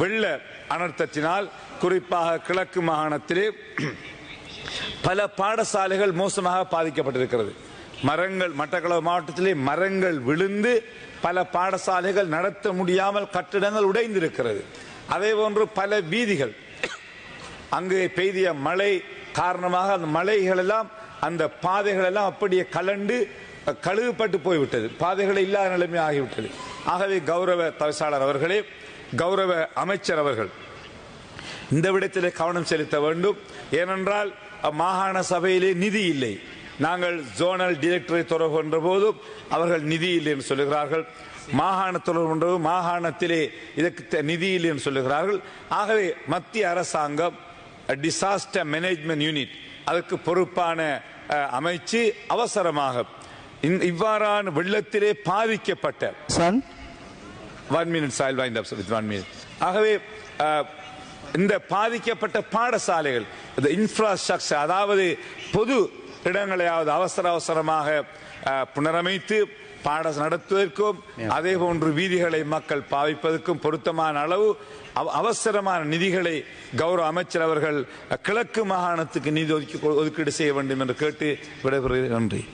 வெள்ள அனர்த்தத்தினால் குறிப்பாக கிழக்கு மாகாணத்திலே பல பாடசாலைகள் மோசமாக பாதிக்கப்பட்டிருக்கிறது. மரங்கள் மட்டக்களவு மாவட்டத்திலே மரங்கள் விழுந்து பல பாடசாலைகள் நடத்த முடியாமல் கட்டிடங்கள் உடைந்திருக்கிறது. அதே போன்று பல வீதிகள். அங்கே பெய்திய மழை காரணமாக அந்த மலைகள் எல்லாம் அந்த பாதைகள் எல்லாம் அப்படியே கலண்டு கழுகுப்பட்டு போய்விட்டது. பாதைகள் இல்லாத நிலைமை ஆகிவிட்டது ஆகவே கௌரவ தவிசாளர் அவர்களே கௌரவ அமைச்சர் அவர்கள் இந்த விடத்திலே கவனம் செலுத்த வேண்டும். ஏனென்றால் மாகாண சபையிலே நிதி இல்லை. நாங்கள் ஜோனல் டிரெக்டரை தொடர்பு கொண்ட போதும் அவர்கள் நிதி இல்லை என்று சொல்லுகிறார்கள். மாகாண தொடர்பு மாகாணத்திலே இதற்கு நிதி இல்லை என்று சொல்லுகிறார்கள். ஆகவே மத்திய அரசாங்கம் டிசாஸ்டர் மேனேஜ்மெண்ட் யூனிட் அதற்கு பொறுப்பான அமைச்சு அவசரமாக இவ்வாறான வெள்ளத்திலே பாதிக்கப்பட்ட Son, one minute soil up with one minute ஆகவே இந்த பாதிக்கப்பட்ட பாடசாலைகள் இந்த இன்ஃப்ராஸ்ட்ரக்சர் அதாவது பொது இடங்களையாவது அவசர அவசரமாக புனரமைத்து பாட நடத்துவதற்கும் அதே போன்று வீதிகளை மக்கள் பாவிப்பதற்கும் பொருத்தமான அளவு அவ- அவசரமான நிதிகளை கௌரவ அமைச்சர் அவர்கள் கிழக்கு மாகாணத்துக்கு நிதி ஒதுக்கி ஒதுக்கீடு செய்ய வேண்டும் என்று கேட்டு விடைபெறுகிறேன். நன்றி.